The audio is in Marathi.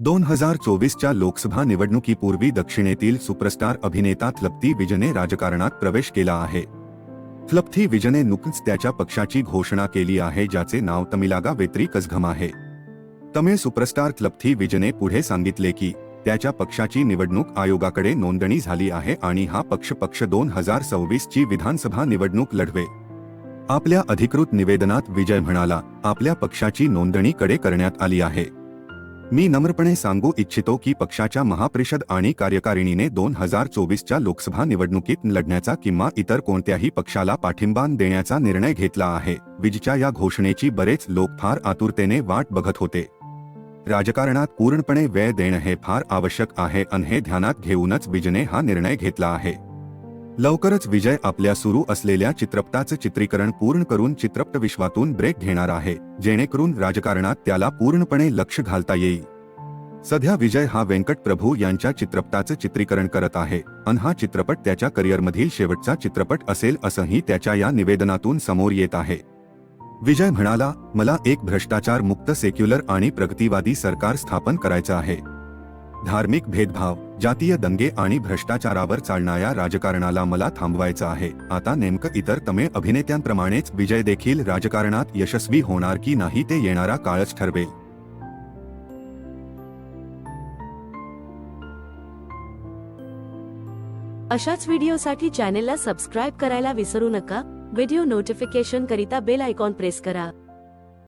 दोन हजार चोवीसच्या लोकसभा निवडणुकीपूर्वी दक्षिणेतील सुपरस्टार अभिनेता थ्लप्ती विजयने राजकारणात प्रवेश केला आहे. थ्लप्थी विजने नुकतीच त्याच्या पक्षाची घोषणा केली आहे ज्याचे नाव तमिलागा वेत्री कसघम आहे. तमिळ सुपरस्टार थ्लप्थी विजने पुढे सांगितले की त्याच्या पक्षाची निवडणूक आयोगाकडे नोंदणी झाली आहे आणि हा पक्ष पक्ष दोन हजार सव्वीसची विधानसभा निवडणूक लढवे. आपल्या अधिकृत निवेदनात विजय म्हणाला आपल्या पक्षाची नोंदणीकडे करण्यात आली आहे. मी नम्रपणे सांगू इच्छितो की पक्षाच्या महापरिषद आणि कार्यकारिणीने दोन हजार चोवीसच्या लोकसभा निवडणुकीत लढण्याचा किंवा इतर कोणत्याही पक्षाला पाठिंबा देण्याचा निर्णय घेतला आहे. विजच्या या घोषणेची बरेच लोक फार आतुरतेने वाट बघत होते. राजकारणात पूर्णपणे वेळ देणं हे फार आवश्यक आहे अन हे ध्यानात घेऊनच विजने हा निर्णय घेतला आहे. लवकरच विजय आपल्या सुरू असलेल्या चित्रपटाचं चित्रीकरण पूर्ण करून चित्रपट विश्वातून ब्रेक घेणार आहे जेणेकरून राजकारणात त्याला पूर्णपणे लक्ष घालता येईल. सध्या विजय हा व्यंकट प्रभू यांच्या चित्रपटाचं चित्रीकरण करत आहे अन हा चित्रपट त्याच्या करिअरमधील शेवटचा चित्रपट असेल असंही त्याच्या या निवेदनातून समोर येत आहे. विजय म्हणाला मला एक भ्रष्टाचार मुक्त सेक्युलर आणि प्रगतीवादी सरकार स्थापन करायचं आहे. धार्मिक भेदभाव जातीय दंगे आणि भ्रष्टाचारावर चालणाऱ्या राजकारणाला मला थांबवायचं आहे. आता नेमकं इतर तमिळ अभिनेत्यांप्रमाणेच विजय देखील राजकारणात यशस्वी होणार की नाही ते येणारा काळच ठरवेल. अशाच व्हिडिओसाठी चॅनेलला सबस्क्राईब करायला विसरू नका. व्हिडिओ नोटिफिकेशन करिता बेल आयकॉन प्रेस करा.